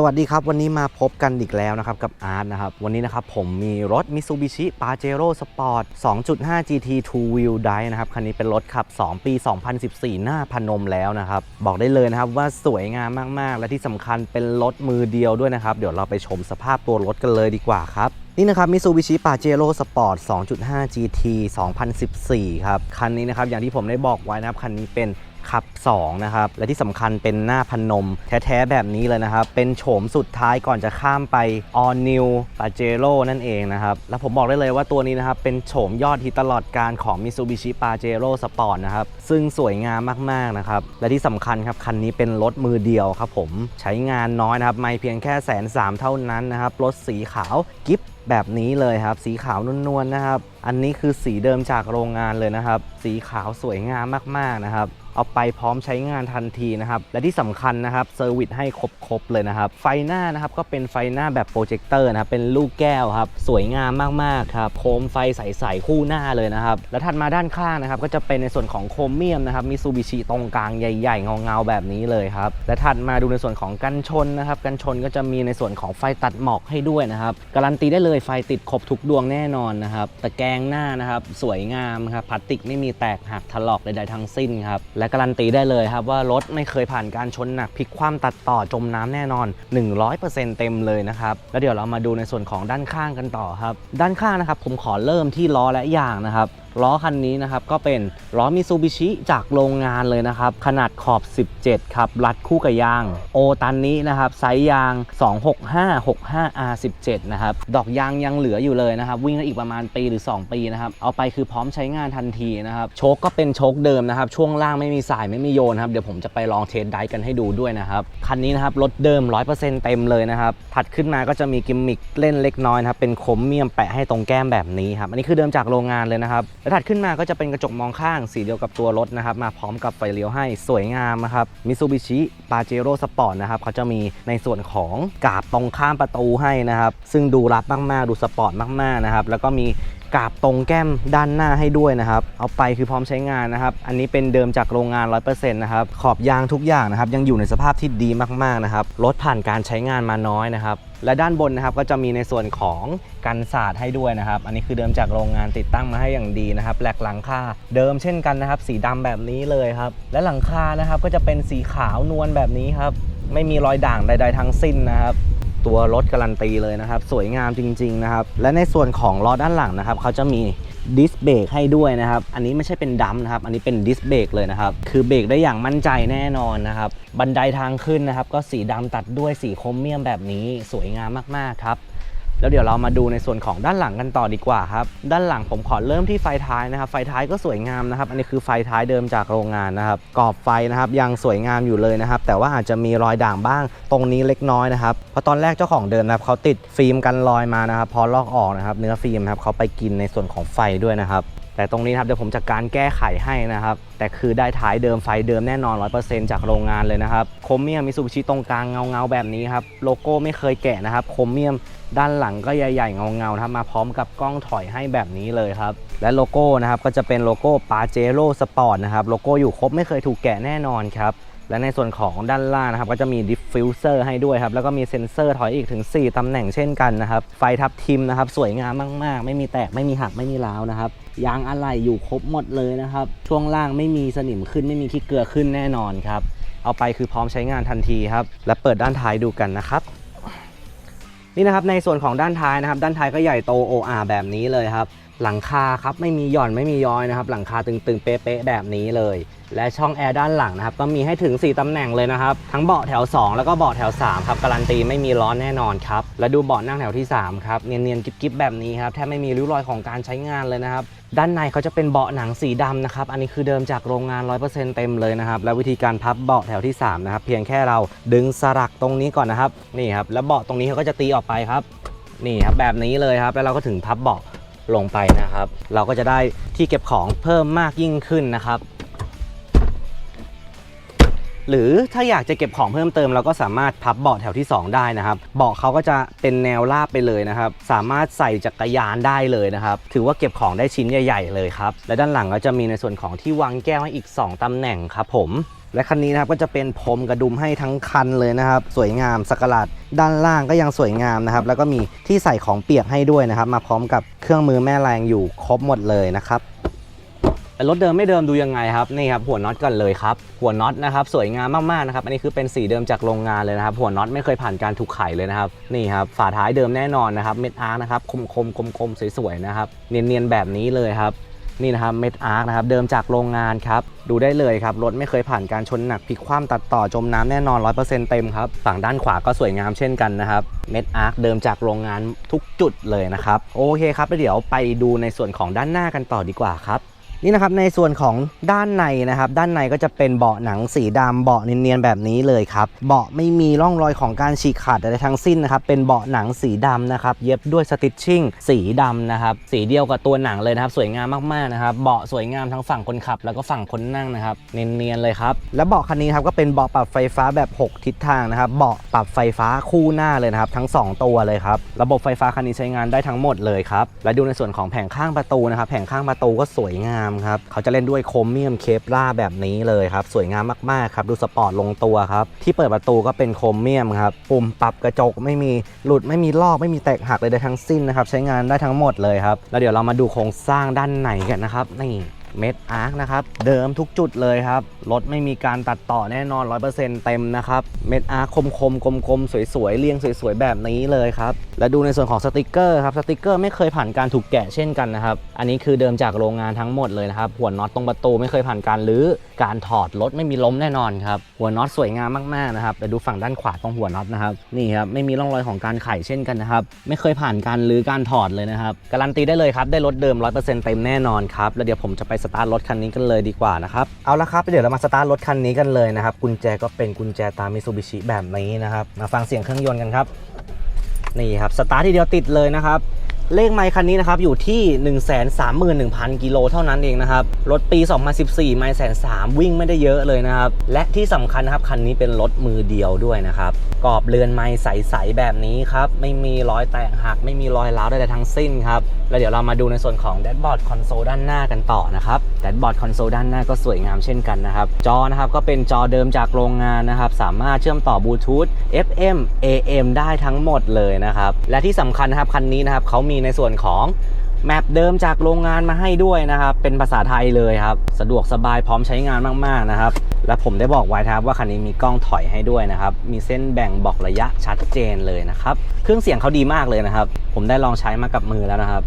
สวัสดีครับ วันนี้มาพบกันอีกแล้วนะครับ กับอาร์ตนะครับ วันนี้นะครับผมมีรถ Mitsubishi Pajero Sport 2.5 GT Two Wheel Drive นะครับ คันนี้เป็นรถขับ 2 ปี 2014 หน้าพนมแล้วนะครับ บอกได้เลยนะครับว่าสวยงามมาก ๆ และที่สำคัญเป็นรถมือเดียวด้วยนะครับ เดี๋ยวเราไปชมสภาพตัวรถกันเลยดีกว่าครับนี่นะครับ Mitsubishi Pajero Sport 2.5 GT 2014 ครับ คันนี้นะครับ อย่างที่ผมได้บอกไว้นะครับ คันนี้เป็น ขับ 2 นะครับ และที่สำคัญเป็นหน้าพนม แท้ ๆ แบบนี้เลยนะครับ เป็นโฉมสุดท้ายก่อนจะข้ามไป All New Pajero นั่นเองนะครับ แล้วผมบอกได้เลยว่าตัวนี้นะครับ เป็นโฉมยอดฮิตตลอดการของ Mitsubishi Pajero Sport นะครับ ซึ่งสวยงามมาก ๆ นะครับ และที่สำคัญครับ คันนี้เป็นรถมือเดียวครับผมใช้งานน้อยนะครับ ไม่เพียงแค่แสนสามเท่านั้นนะครับรถสีขาวกิ๊บแบบนี้เลยครับ สีขาวนวลๆนะครับ อันนี้คือสีเดิมจากโรงงานเลยนะครับ สีขาวสวยงามมากๆนะครับ เอาไปพร้อมใช้งานทันทีนะครับ และที่สำคัญนะครับเซอร์วิสให้ครบๆเลยนะครับ ไฟหน้านะครับก็เป็นไฟหน้าแบบโปรเจคเตอร์นะครับเป็นลูกแก้วครับสวยงามมากๆครับโคมไฟใสๆคู่หน้าเลยนะครับ แล้วถัดมาด้านข้างนะครับก็จะเป็นในส่วนของโครเมียมนะครับมิซูบิชิตรงกลางใหญ่ๆเงาๆแบบนี้เลยครับและถัดมาดูในส่วนของกันชนนะครับกันชนก็จะมีในส่วนของไฟตัดหมอกให้ด้วยนะครับการันตีได้เลยไฟติดครบทุกดวงแน่นอนนะครับตะแกรงหน้านะครับสวยงามครับพลาสติกไม่มีแตกหักถลอกใดๆทั้งสิ้นครับและการันตีได้เลยครับว่ารถไม่เคยผ่านการชนหนักพลิกคว่ำตัดต่อจมน้ำแน่นอน 100%เต็มเลยนะครับ แล้วเดี๋ยวเรามาดูในส่วนของด้านข้างกันต่อครับ ด้านข้างนะครับผมขอเริ่มที่ล้อและยางนะครับ ล้อคันนี้นะครับก็เป็นล้อมิซูบิชิจากโรงงานเลยนะครับ ขนาดขอบ 17 ครับ รัดคู่กับยาง โอตันนี้นะครับไซส์ยาง 26565R17 นะครับ ดอกยางยังเหลืออยู่เลยนะครับ วิ่งได้อีกประมาณปีหรือ 2 ปีนะครับ เอาไปคือพร้อมใช้งานทันทีนะครับ โชคก็เป็นโชคเดิมนะครับ ช่วงล่างไม่มีสายไม่มีโยนครับ เดี๋ยวผมจะไปลองเทสไดฟ์กันให้ดูด้วยนะครับ คันนี้นะครับรถเดิม 100%เต็มเลยนะครับ ถัดขึ้นมาก็จะมีกิมมิคเล่นเล็กน้อยนะครับ เป็นโคมเมียมแปะให้ตรงแก้มแบบนี้ครับ อันนี้คือเดิมจากโรงงานเลยนะครับแล้วถัดขึ้นมาก็จะเป็นกระจกมองข้าง สีเดียวกับตัวรถนะครับ มาพร้อมกับไฟเลี้ยวให้สวยงามนะครับมิซูบิชิปาเจโร่สปอร์ตนะครับเขาจะมีในส่วนของกาบตรงข้ามประตูให้นะครับ ซึ่งดูรับมากๆ ดูสปอร์ตมากๆนะครับ แล้วก็มี กาบตรงแก้มด้านหน้าให้ด้วยนะครับ เอาไปคือพร้อมใช้งานนะครับ อันนี้เป็นเดิมจากโรงงาน 100%นะครับ ขอบยางทุกอย่างนะครับ ยังอยู่ในสภาพที่ดีมากๆนะครับ รถผ่านการใช้งานมาน้อยนะครับ และด้านบนนะครับก็จะมีในส่วนของกันศาสตร์ให้ด้วยนะครับ อันนี้คือเดิมจากโรงงานติดตั้งมาให้อย่างดีนะครับ แหลกหลังคาเดิมเช่นกันนะครับ สีดำแบบนี้เลยครับ และหลังคานะครับก็จะเป็นสีขาวนวลแบบนี้ครับ ไม่มีรอยด่างใด ๆ ทั้งสิ้นนะครับ ตัวรถการันตีเลยนะครับ สวยงามจริง ๆ นะครับ และในส่วนของล้อด้านหลังนะครับเขาจะมีดิสเบรกให้ด้วยนะครับ อันนี้ไม่ใช่เป็นดัมนะครับ อันนี้เป็นดิสเบรกเลยนะครับ คือเบรกได้อย่างมั่นใจแน่นอนนะครับ บันไดทางขึ้นนะครับ ก็สีดำตัดด้วยสีโครเมียมแบบนี้สวยงามมากๆครับ แล้วเดี๋ยวเรามาดูในส่วนของด้านหลังกันต่อดีกว่าครับ ด้านหลังผมขอเริ่มที่ไฟท้ายนะครับ ไฟท้ายก็สวยงามนะครับ อันนี้คือไฟท้ายเดิมจากโรงงานนะครับ กรอบไฟนะครับยังสวยงามอยู่เลยนะครับ แต่ว่าอาจจะมีรอยด่างบ้างตรงนี้เล็กน้อยนะครับ เพราะตอนแรกเจ้าของเดิมนะครับเขาติดฟิล์มกันรอยมานะครับ พอลอกออกนะครับ เนื้อฟิล์มนะครับเขาไปกินในส่วนของไฟด้วยนะครับ แต่ตรงนี้นะครับเดี๋ยวผมจะการแก้ไขให้นะครับ แต่คือได้ท้ายเดิมไฟเดิมแน่นอน 100%จากโรงงานเลยนะครับโคมเมียมมิสูบิชิตรงกลางเงาเงาแบบนี้ครับโลโก้ไม่เคยแกะนะครับโคมเมียมด้านหลังก็ใหญ่ๆเงาเงาครับมาพร้อมกับกล้องถอยให้แบบนี้เลยครับและโลโก้นะครับก็จะเป็นโลโก้ปาเจโร่สปอร์ตนะครับโลโก้อยู่ครบไม่เคยถูกแกะแน่นอนครับ และในส่วนของด้านล่างนะครับก็จะมีดิฟฟิวเซอร์ให้ด้วยครับแล้วก็มีเซ็นเซอร์ถอยอีกถึง 4 ตำแหน่งเช่นกันนะครับไฟทับทิมนะครับสวยงามมาก ๆ ไม่มีแตกไม่มีหักไม่มีร้าวนะครับยางอะไหล่อยู่ครบหมดเลยนะครับช่วงล่างไม่มีสนิมขึ้นไม่มีขี้เกลือขึ้นแน่นอนครับเอาไปคือพร้อมใช้งานทันทีครับและเปิดด้านท้ายดูกันนะครับนี่นะครับในส่วนของด้านท้ายนะครับด้านท้ายก็ใหญ่โตโออาแบบนี้เลยครับ หลังคาครับไม่มีหย่อนไม่มีย้อยนะครับ หลังคาตึงๆเป๊ะๆแบบนี้เลย และช่องแอร์ด้านหลังนะครับก็มีให้ถึง 4ตำแหน่งเลยนะครับ ทั้งเบาะแถว 2 แล้วก็เบาะแถว 3 ครับการันตีไม่มีร้อนแน่นอนครับ และดูเบาะนั่งแถวที่ 3 ครับ เนียนๆกิ๊บๆแบบนี้ครับแทบไม่มีริ้วรอยของการใช้งานเลยนะครับ ด้านในเขาจะเป็นเบาะหนังสีดำนะครับอันนี้คือเดิมจากโรงงาน 100%เต็มเลยนะครับและวิธีการพับเบาะแถวที่3นะครับเพียงแค่เราดึงสลักตรงนี้ก่อนนะครับนี่ครับแล้วเบาะตรงนี้เขาก็จะตีออกไปครับนี่ครับแบบนี้เลยครับแล้วเราก็ถึงพับเบาะ ลงไปนะครับ เราก็จะได้ที่เก็บของเพิ่มมากยิ่งขึ้นนะครับ หรือถ้าอยากจะเก็บของเพิ่มเติม เราก็สามารถพับเบาะแถวที่ 2 ได้นะครับเบาะเขาก็จะเป็นแนวราบไปเลยนะครับ สามารถใส่จักรยานได้เลยนะครับ ถือว่าเก็บของได้ชิ้นใหญ่ ๆ เลยครับและด้านหลังก็จะมีในส่วนของที่วางแก้วให้อีก 2ตำแหน่งครับผม และคันนี้นะครับก็จะเป็นพรมกระดุมให้ทั้งคันเลยนะครับ สวยงามสกหลาดด้านล่างก็ยังสวยงามนะครับ แล้วก็มีที่ใส่ของเปียกให้ด้วยนะครับ มาพร้อมกับเครื่องมือแม่แรงอยู่ครบหมดเลยนะครับรถเดิมไม่เดิมดูยังไงครับนี่ครับหัวน็อตกันเลยครับหัวน็อตนะครับสวยงามมากๆนะครับอันนี้คือเป็นสีเดิมจากโรงงานเลยนะครับ หัวน็อตไม่เคยผ่านการถูกไขเลยนะครับนี่ครับฝาท้ายเดิมแน่นอนนะครับเม็ดอาร์นะครับคมคมคมคมๆสวยๆนะครับเนียนๆแบบนี้เลยครับ นี่นะครับเม็ดอาร์คนะครับเดิมจากโรงงานครับดูได้เลยครับรถไม่เคยผ่านการชนหนักพลิกคว่ำตัดต่อจมน้ำแน่นอน 100%เต็มครับฝั่งด้านขวาก็สวยงามเช่นกันนะครับเม็ดอาร์คเดิมจากโรงงานทุกจุดเลยนะครับโอเคครับแล้วเดี๋ยวไปดูในส่วนของด้านหน้ากันต่อดีกว่าครับ นี่นะครับในส่วนของด้านในนะครับ ด้านในก็จะเป็นเบาะหนังสีดำเบาะเนียนๆแบบนี้เลยครับเบาะไม่มีร่องรอยของการฉีกขาดอะไรทั้งสิ้นนะครับเป็นเบาะหนังสีดำนะครับเย็บด้วยสติชชิ่งสีดำนะครับสีเดียวกับตัวหนังเลยนะครับสวยงามมากๆนะครับเบาะสวยงามทั้งฝั่งคนขับ แล้วก็ฝั่งคนนั่งนะครับเนียนๆเลยครับและเบาะคันนี้ครับก็เป็นเบาะปรับไฟฟ้าแบบ 6 ทิศทางนะครับเบาะปรับไฟฟ้าคู่หน้าเลยนะครับทั้ง 2 ตัวเลยครับระบบไฟฟ้าคันนี้ใช้งานได้ทั้งหมดเลยครับและดูในส่วนของแผงข้างประตูนะครับแผงข้างประตูก็สวยงามครับเขาจะเล่นด้วยโครเมียมเคปล่าแบบนี้เลยครับ สวยงามมากๆครับ ดูสปอร์ตลงตัวครับ ที่เปิดประตูก็เป็นโครเมียมครับ ปุ่มปรับกระจกไม่มีหลุดไม่มีลอกไม่มีแตกหักเลยไดทั้งสิ้นนะครับ ใช้งานได้ทั้งหมดเลยครับ แล้วเดี๋ยวเรามาดูโครงสร้างด้านในกันนะครับนี่เม็ดอาร์คนะครับ เดิมทุกจุดเลยครับ รถไม่มีการตัดต่อแน่นอน 100%เต็มนะครับ เม็ดอาร์คมคมคมคมๆ สวยๆ เรียงสวยๆ แบบนี้เลยครับ และดูในส่วนของสติกเกอร์ครับ สติกเกอร์ไม่เคยผ่านการถูกแกะเช่นกันนะครับ อันนี้คือเดิมจากโรงงานทั้งหมดเลยนะครับ หัวน็อตตรงประตูไม่เคยผ่านการรื้อ การถอดรถไม่มีล้มแน่นอนครับ หัวน็อตสวยงามมากๆนะครับแต่ดูฝั่งด้านขวาตรงหัวน็อตนะครับ นี่ครับไม่มีร่องรอยของการไขเช่นกันนะครับ ไม่เคยผ่านการรื้อการถอดเลยนะครับ การันตีได้เลยครับ ได้รถเดิม 100%เต็มแน่นอนครับ แล้วเดี๋ยวผมจะไปสตาร์ทรถคันนี้กันเลยดีกว่านะครับ เอาละครับเดี๋ยวเรามาสตาร์ทรถคันนี้กันเลยนะครับ กุญแจก็เป็นกุญแจตามมิซูบิชิแบบนี้นะครับ มาฟังเสียงเครื่องยนต์กันครับ นี่ครับ สตาร์ททีเดียวติดเลยนะครับ เลขไมค์คันนี้นะครับอยู่ที่ 131,000 กิโลเท่านั้นเองนะครับ รถปี 2014 ไมล์แสนสามวิ่งไม่ได้เยอะเลยนะครับ และที่สำคัญนะครับ คันนี้เป็นรถมือเดียวด้วยนะครับ กรอบเรือนไม้ใส ๆ แบบนี้ครับ ไม่มีรอยแตกหัก ไม่มีรอยร้าวใดๆทั้งสิ้นครับ แล้วเดี๋ยวเรามาดูในส่วนของแดชบอร์ดคอนโซลด้านหน้ากันต่อนะครับแดชบอร์ดคอนโซลด้านหน้าก็สวยงามเช่นกันนะครับ จอนะครับก็เป็นจอเดิมจากโรงงานนะครับ สามารถเชื่อมต่อบลูทูธ FM AM ได้ทั้งหมดเลยนะครับ และที่สำคัญนะครับคันนี้นะครับเขามีในส่วนของแมปเดิมจากโรงงานมาให้ด้วยนะครับ เป็นภาษาไทยเลยครับ สะดวกสบายพร้อมใช้งานมากๆนะครับ และผมได้บอกไว้ครับว่าคันนี้มีกล้องถอยให้ด้วยนะครับ มีเส้นแบ่งบอกระยะชัดเจนเลยนะครับ เครื่องเสียงเขาดีมากเลยนะครับ ผมได้ลองใช้มากับมือแล้วนะครับ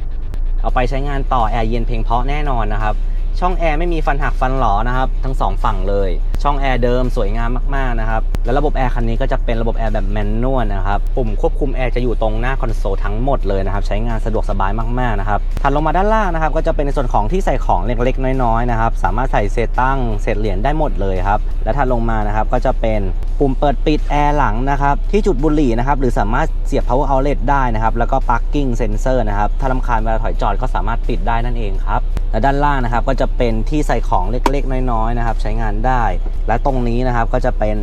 เอาไปใช้งานต่อแอร์เย็นเพลงเพาะแน่นอนนะครับ ช่องแอร์ไม่มีฟันหักฟันหลอนะครับ ทั้งสองฝั่งเลย ช่องแอร์เดิมสวยงามมากๆนะครับ และระบบแอร์คันนี้ก็จะเป็นระบบแอร์แบบแมนนวลนะครับ ปุ่มควบคุมแอร์จะอยู่ตรงหน้าคอนโซลทั้งหมดเลยนะครับ ใช้งานสะดวกสบายมากๆนะครับ ถัดลงมาด้านล่างนะครับ ก็จะเป็นในส่วนของที่ใส่ของเล็กๆ น้อยๆนะครับ สามารถใส่เศษตั้งเศษเหรียญได้หมดเลยครับ และถัดลงมานะครับก็จะเป็นปุ่มเปิดปิดแอร์หลังนะครับ ที่จุดบุหรี่นะครับ หรือสามารถเสียบ power outlet ได้นะครับ แล้วก็ parking sensor นะครับ ถ้าลำคาญเวลาถอยจอดก็สามารถปิดได้นั่นเองครับ และด้านล่างนะครับก็จะเป็นที่ใส่ของเล็กๆ น้อยๆ นะครับ ใช้งานได้ และตรงนี้นะครับก็จะเป็น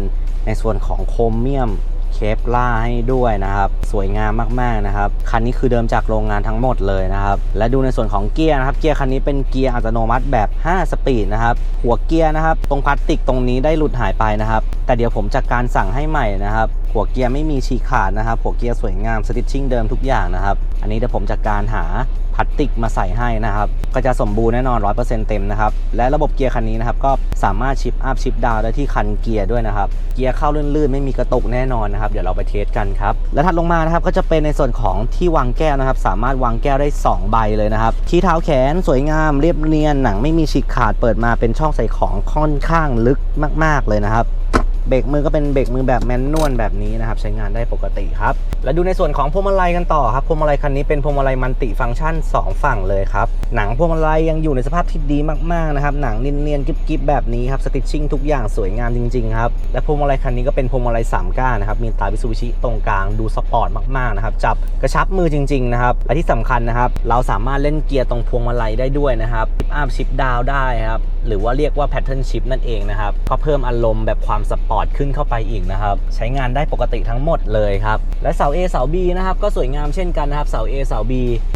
ในส่วนของโครเมียมเคปล่าให้ด้วยนะครับ สวยงามมากๆนะครับ คันนี้คือเดิมจากโรงงานทั้งหมดเลยนะครับ และดูในส่วนของเกียร์นะครับ เกียร์คันนี้เป็นเกียร์อัตโนมัติแบบ 5 สปีดนะครับ หัวเกียร์นะครับ ตรงพลาสติกตรงนี้ได้หลุดหายไปนะครับ แต่เดี๋ยวผมจัดการสั่งให้ใหม่นะครับ หัวเกียร์ไม่มีฉีกขาดนะครับ หัวเกียร์สวยงาม สติชชิ่งเดิมทุกอย่างนะครับ อันนี้เดี๋ยวผมจัดการหา พลาสติกมาใส่ให้นะครับ ก็จะสมบูรณ์แน่นอน 100%เต็มนะครับ และระบบเกียร์คันนี้นะครับ ก็สามารถชิปอัพชิปดาวได้ที่คันเกียร์ด้วยนะครับ เกียร์เข้าลื่นๆ ไม่มีกระตุกแน่นอนนะครับ เดี๋ยวเราไปเทสกันครับ และถัดลงมานะครับ ก็จะเป็นในส่วนของที่วางแก้วนะครับ สามารถวางแก้วได้ 2 ใบเลยนะครับ ที่เท้าแขนสวยงามเรียบเนียน หนังไม่มีฉีกขาด เปิดมาเป็นช่องใส่ของค่อนข้างลึกมาก ๆเลยนะครับ เบรกมือก็เป็นเบรกมือแบบแมนนวลแบบนี้นะครับใช้งานได้ปกติครับ แล้วดูในส่วนของพวงมาลัยกันต่อครับพวงมาลัยคันนี้เป็นพวงมาลัยมันติฟังก์ชัน 2 ฝั่งเลยครับหนังพวงมาลัยยังอยู่ในสภาพที่ดีมากๆนะครับหนังเนียนๆกิบๆแบบนี้ครับสติชชิ่งทุกอย่างสวยงามจริงๆครับและพวงมาลัยคันนี้ก็เป็นพวงมาลัย3ก้านนะครับมีตาวิซูบิชิตรงกลางดูสปอร์ตมากๆนะครับจับกระชับมือจริงๆนะครับและที่สำคัญนะครับเราสามารถเล่นเกียร์ตรงพวงมาลัยได้ด้วยนะครับชิปอัพชิปดาวได้ครับหรือว่าเรียกว่าแพทเทิร์นชิปนั่นเองนะครับก็เพิ่มอารมณ์แบบความสปอร์ตอร์ตขึ้นเข้าไปอีกนะครับ ใช้งานได้ปกติทั้งหมดเลยครับ และเสา A เสา B นะครับ ก็สวยงามเช่นกันนะครับ เสา A เสา B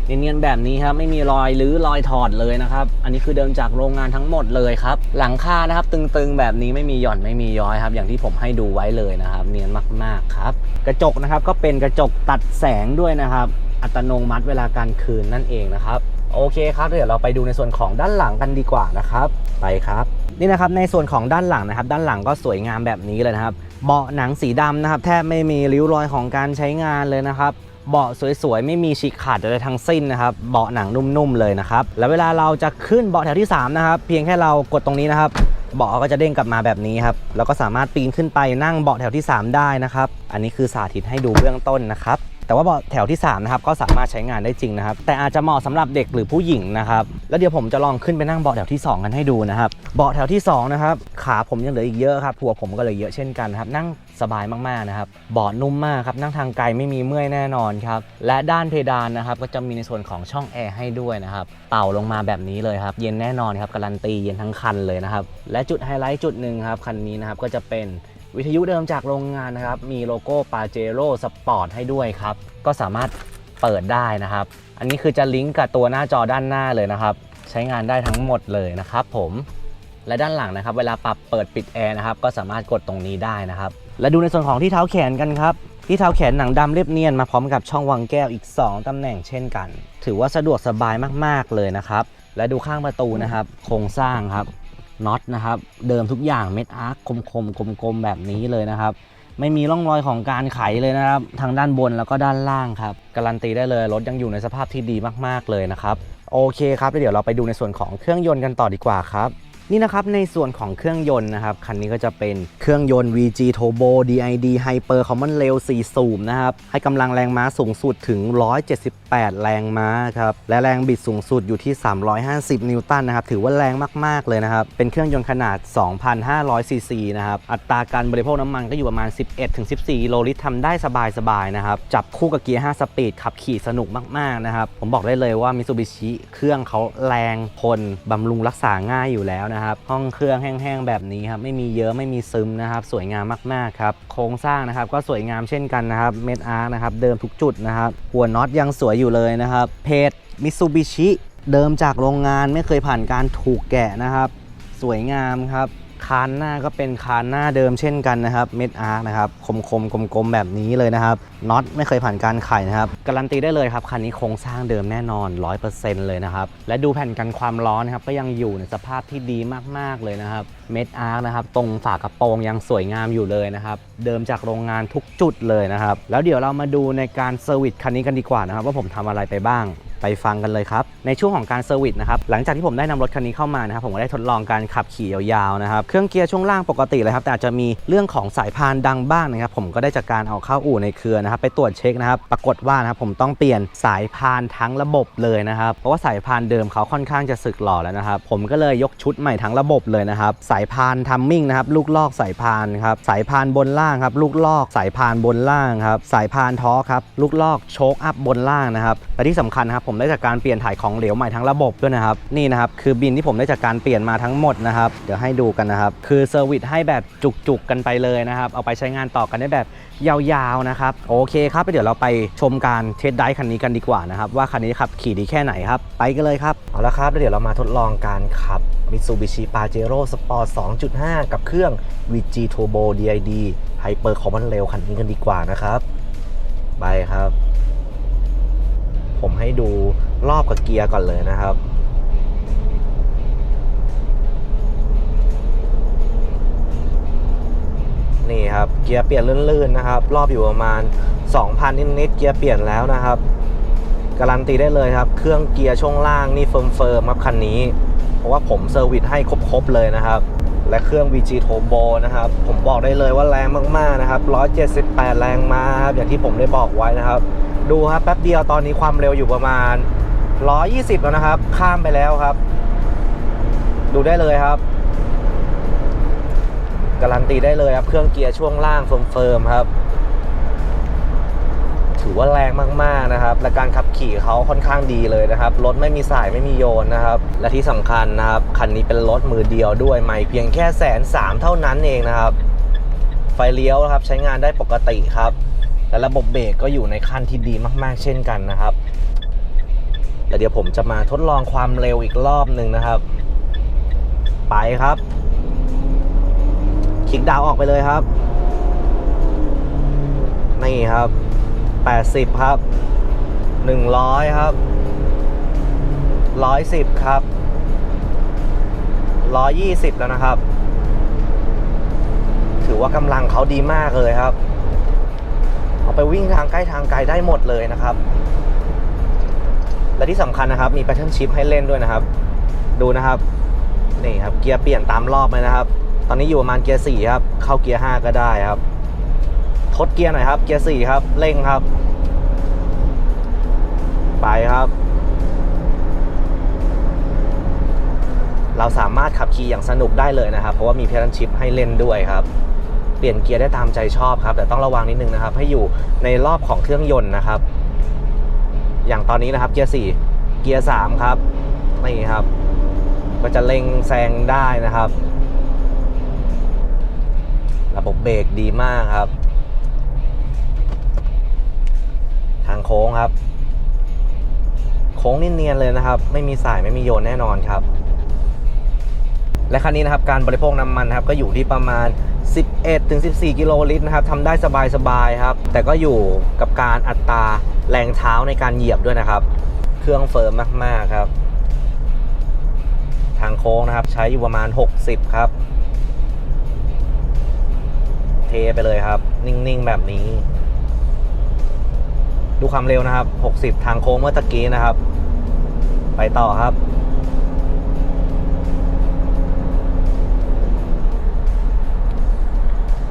เนียนๆแบบนี้ครับ ไม่มีรอยหรือรอยถอดเลยนะครับ อันนี้คือเดิมจากโรงงานทั้งหมดเลยครับ หลังคานะครับ ตึงๆ แบบนี้ไม่มีหย่อนไม่มีย้อยครับ อย่างที่ผมให้ดูไว้เลยนะครับ เนียนมากๆครับ กระจกนะครับก็เป็นกระจกตัดแสงด้วยนะครับ อัตโนมัติเวลากลางคืนนั่นเองนะครับ โอเคครับเดี๋ยวเราไปดูในส่วนของด้านหลังกันดีกว่านะครับไปครับนี่นะครับในส่วนของด้านหลังนะครับ ด้านหลังก็สวยงามแบบนี้เลยนะครับ เบาะหนังสีดำนะครับ แทบไม่มีริ้วรอยของการใช้งานเลยนะครับเบาะสวยๆ ไม่มีฉีกขาดอะไรทั้งสิ้นนะครับเบาะหนังนุ่มๆเลยนะครับแล้วเวลาเราจะขึ้นเบาะแถวที่3นะครับเพียงแค่เรากดตรงนี้นะครับเบาะก็จะเด้งกลับมาแบบนี้ครับแล้วก็สามารถปีนขึ้นไปนั่งเบาะแถวที่ 3 ได้นะครับ อันนี้คือสาธิตให้ดูเบื้องต้นนะครับ แต่ว่าเบาะแถวที่3นะครับก็สามารถใช้งานได้จริงนะครับ แต่อาจจะเหมาะสำหรับเด็กหรือผู้หญิงนะครับแล้วเดี๋ยวผมจะลองขึ้นไปนั่งเบาะแถวที่ 2 กันให้ดูนะครับเบาะแถวที่2นะครับขาผมยังเหลืออีกเยอะครับหัวผมก็เลยเยอะเช่นกันครับนั่งสบายมากๆนะครับเบาะนุ่มมากครับนั่งทางไกลไม่มีเมื่อยแน่นอนครับและด้านเพดานนะครับก็จะมีในส่วนของช่องแอร์ให้ด้วยนะครับเต่าลงมาแบบนี้เลยครับเย็นแน่นอนครับการันตีเย็นทั้งคันเลยนะครับและจุดไฮไลท์จุดหนึ่งครับคันนี้นะครับก็จะเป็น วิทยุเดิมจากโรงงานนะครับ มีโลโก้ปาเจโร่สปอร์ตให้ด้วยครับ ก็สามารถเปิดได้นะครับ อันนี้คือจะลิงก์กับตัวหน้าจอด้านหน้าเลยนะครับ ใช้งานได้ทั้งหมดเลยนะครับผมและด้านหลังนะครับ เวลาปรับเปิดปิดแอร์นะครับ ก็สามารถกดตรงนี้ได้นะครับ และดูในส่วนของที่เท้าแขนกันครับ ที่เท้าแขนหนังดำเรียบเนียนมาพร้อมกับช่องวางแก้วอีก 2ตำแหน่งเช่นกัน ถือว่าสะดวกสบายมากๆเลยนะครับ และดูข้างประตูนะครับ โครงสร้างครับ น็อตนะครับ เดิมทุกอย่างเม็ดอาร์คคมๆกลมๆแบบนี้เลยนะครับ ไม่มีร่องรอยของการไขเลยนะครับ ทางด้านบนแล้วก็ด้านล่างครับการันตีได้เลยรถยังอยู่ในสภาพที่ดีมากๆเลยนะครับโอเคครับเดี๋ยวเราไปดูในส่วนของเครื่องยนต์กันต่อดีกว่าครับ นี่นะครับในส่วนของเครื่องยนต์นะครับคันนี้ก็จะเป็นเครื่องยนต์ VG Turbo DID Hyper Common Rail 4 สูบนะครับให้กำลังแรงม้าสูงสุดถึง 178 แรงม้าครับและแรงบิดสูงสุดอยู่ที่ 350 นิวตันนะครับถือว่าแรงมาก ๆ เลยนะครับ เป็นเครื่องยนต์ขนาด 2,500 ซีซีนะครับอัตราการบริโภคน้ำมันก็อยู่ประมาณ 11-14โลลิตรทำได้สบายๆนะครับจับคู่กับเกียร์ 5 สปีดขับขี่สนุกมากๆนะครับผมบอกได้เลยว่า Mitsubishi เครื่องเขาแรงทนบำรุงรักษาง่ายอยู่แล้วนะครับห้องเครื่องแห้งๆแบบนี้ครับ ไม่มีเยอะไม่มีซึมนะครับ สวยงามมากๆครับ โครงสร้างนะครับ ก็สวยงามเช่นกันนะครับเม็ดอาร์นะครับ เดิมทุกจุดนะครับ หัวน็อตยังสวยอยู่เลยนะครับ เพจ Mitsubishi เดิมจากโรงงานไม่เคยผ่านการถูกแกะนะครับ สวยงามครับคานหน้าก็เป็นคานหน้าเดิมเช่นกันนะครับ เม็ดอาร์นะครับ คมคมกลมกลมๆแบบนี้เลยนะครับ น็อตไม่เคยผ่านการไขนะครับ การันตีได้เลยครับคันนี้โครงสร้างเดิมแน่นอน 100%เลยนะครับ และดูแผ่นกันความร้อนนะครับก็ยังอยู่ในสภาพที่ดีมากๆเลยนะครับเม็ดอาร์คนะครับตรงฝากระโปรงยังสวยงามอยู่เลยนะครับ เดิมจากโรงงานทุกจุดเลยนะครับ แล้วเดี๋ยวเรามาดูในการเซอร์วิสคันนี้กันดีกว่านะครับว่าผมทำอะไรไปบ้างไปฟังกันเลยครับ ในช่วงของการเซอร์วิสนะครับหลังจากที่ผมได้นำรถคันนี้เข้ามานะครับผมก็ได้ทดลองการขับขี่ยาวๆนะครับเครื่องเกียร์ช่วงล่างปกติเลยครับแต่อาจจะมีเรื่องของสายพานดังบ้างนะครับผมก็ได้จากการเอาเข้าอู่ในเครือนะครับไปตรวจเช็คนะครับ ปรากฏว่านะครับผมต้องเปลี่ยนสายพานทั้งระบบเลยนะครับ เพราะว่าสายพานเดิมเขาค่อนข้างจะสึกหล่อแล้วนะครับ ผมก็เลยยกชุดใหม่ทั้งระบบเลยนะครับ สายพานทัมมิ่งนะครับ ลูกลอกสายพานครับ สายพานบนล่างครับ ลูกลอกสายพานบนล่างครับ สายพานท้อครับ ลูกลอกโชคอัพบนล่างนะครับ และที่สำคัญครับผมได้จากการเปลี่ยนถ่ายของเหลวใหม่ทั้งระบบด้วยนะครับ นี่นะครับคือบินที่ผมได้จากการเปลี่ยนมาทั้งหมดนะครับ เดี๋ยวให้ดูกันนะครับ คือเซอร์วิสให้แบบจุกๆกันไปเลยนะครับ เอาไปใช้งานต่อกันได้แบบยาวๆนะครับ โอเคครับเดี๋ยวเราไปชมการเทสไดคันนี้กันดีกว่านะครับ ว่าคันนี้ขับขี่ดีแค่ไหนครับ ไปกันเลยครับ เอาละครับเดี๋ยวเรามาทดลองการขับ Mitsubishi Pajero Sport 2.5 กับเครื่อง VG Turbo DID Hyper Common Rail คันนี้กันดีกว่านะครับ ไปครับ ผมให้ดูรอบกับเกียร์ก่อนเลยนะครับ นี่ครับเกียร์เปลี่ยนลื่นๆนะครับ รอบอยู่ประมาณ 2,000 นิดๆเกียร์เปลี่ยนแล้วนะครับ การันตีได้เลยครับ เครื่องเกียร์ช่วงล่างนี่เฟิร์มๆครับคันนี้ เพราะว่าผมเซอร์วิสให้ครบๆเลยนะครับ และเครื่อง VG Turbo นะครับ ผมบอกได้เลยว่าแรงมากๆนะครับ 178 แรงม้าครับอย่างที่ผมได้บอกไว้นะครับ ดูครับแป๊บเดียวตอนนี้ความเร็วอยู่ประมาณ 120 แล้วนะครับ ข้ามไปแล้วครับ ดูได้เลยครับ การันตีได้เลยครับ เครื่องเกียร์ช่วงล่างเฟิร์มๆครับ ถือว่าแรงมากๆนะครับ และการขับขี่เขาค่อนข้างดีเลยนะครับ รถไม่มีสายไม่มีโยนนะครับ และที่สำคัญนะครับ คันนี้เป็นรถมือเดียวด้วยไม่เพียงแค่แสนสามเท่านั้นเองนะครับ ไฟเลี้ยวครับใช้งานได้ปกติครับและระบบเบรกก็อยู่ในขั้นที่ดีมากๆ เช่นกันนะครับแล้วเดี๋ยวผมจะมาทดลองความเร็วอีกรอบหนึ่งนะครับ ไปครับ คลิกดาวออกไปเลยครับ นี่ครับ 80 ครับ 100 ครับ 110 ครับ 120 แล้วนะครับ ถือว่ากำลังเขาดีมากเลยครับ เอาไปวิ่งทางใกล้ทางไกลได้หมดเลยนะครับ และที่สำคัญนะครับ มีแพทเทิร์นชิพให้เล่นด้วยนะครับ ดูนะครับ นี่ครับ เกียร์เปลี่ยนตามรอบเลยนะครับ อนนี้อยู่ประมาณเกียร์4ครับ เข้าเกียร์5ก็ได้ครับ ทดเกียร์หน่อยครับ เกียร์4ครับ เร่งครับ ไปครับ เราสามารถขับขี่อย่างสนุกได้เลยนะครับ เพราะว่ามีเพลนชิพให้เล่นด้วยครับเปลี่ยนเกียร์ได้ตามใจชอบครับ แต่ต้องระวังนิดนึงนะครับ ให้อยู่ในรอบของเครื่องยนต์นะครับ อย่างตอนนี้นะครับเกียร์4เกียร์3ครับนี่ครับ ก็จะเล็งแซงได้นะครับ ระบบเบรกดีมากครับ ทางโค้งครับ โค้งนี่เนียนเลยนะครับ ไม่มีสายไม่มีโยนแน่นอนครับ และคันนี้นะครับการบริโภคน้ำมันครับ ก็อยู่ที่ประมาณ 11-14 กิโลลิตรนะครับทำได้สบายๆครับ แต่ก็อยู่กับการอัตราแรงเท้าในการเหยียบด้วยนะครับ เครื่องเฟิร์มมากๆครับ ทางโค้งนะครับ ใช้อยู่ประมาณ 60 ครับ เทไปเลยครับ นิ่งๆ แบบนี้ ดูความเร็วนะครับ 60 ทางโค้งเมื่อตะกี้นะครับ ไปต่อครับ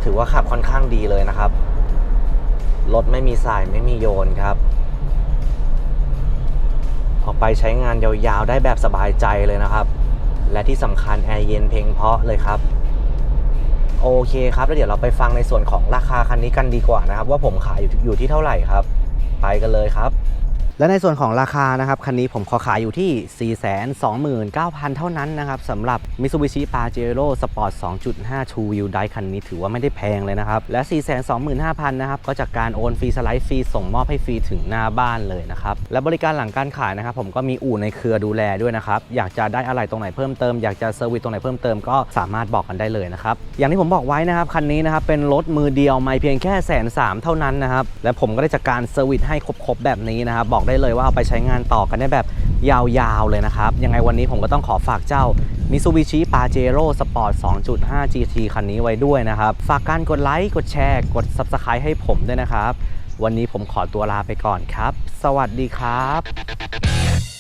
ถือว่าขับค่อนข้างดีเลยนะครับ รถไม่มีสายไม่มีโยนครับ ออกไปใช้งานยาวๆ ได้แบบสบายใจเลยนะครับ และที่สำคัญแอร์เย็นเพลงเพาะเลยครับ โอเคครับ แล้วเดี๋ยวเราไปฟังในส่วนของราคาคันนี้กันดีกว่านะครับ ว่าผมขายอยู่อยู่ที่เท่าไหร่ครับ ไปกันเลยครับ และในส่วนของราคานะครับคันนี้ผมขอขายอยู่ที่ 429,000 เท่านั้นนะครับสำหรับ Mitsubishi Pajero Sport 2.5 True Wheel Drive คันนี้ถือว่าไม่ได้แพงเลยนะครับและ 425,000 นะครับก็จากการโอนฟรีสไลด์ฟรีส่งมอบให้ฟรีถึงหน้าบ้านเลยนะครับและบริการหลังการขายนะครับผมก็มีอู่ในเครือดูแลด้วยนะครับอยากจะได้อะไรตรงไหนเพิ่มเติมอยากจะเซอร์วิสตรงไหนเพิ่มเติมก็สามารถบอกกันได้เลยนะครับอย่างที่ผมบอกไว้นะครับคันนี้นะครับเป็นรถมือเดียวไม่เพียงแค่แสนสามเท่านั้นนะครับและผมก็ได้จากการเซอร์วิสให้ครบๆแบบนี้นะครับบอกได้เลยว่าเอาไปใช้งานต่อกันได้แบบยาวๆเลยนะครับ ยังไงวันนี้ผมก็ต้องขอฝากเจ้า Mitsubishi Pajero Sport 2.5 GT คันนี้ไว้ด้วยนะครับ ฝากการกดไลค์กดแชร์กด Subscribe ให้ผมด้วยนะครับ วันนี้ผมขอตัวลาไปก่อนครับ สวัสดีครับ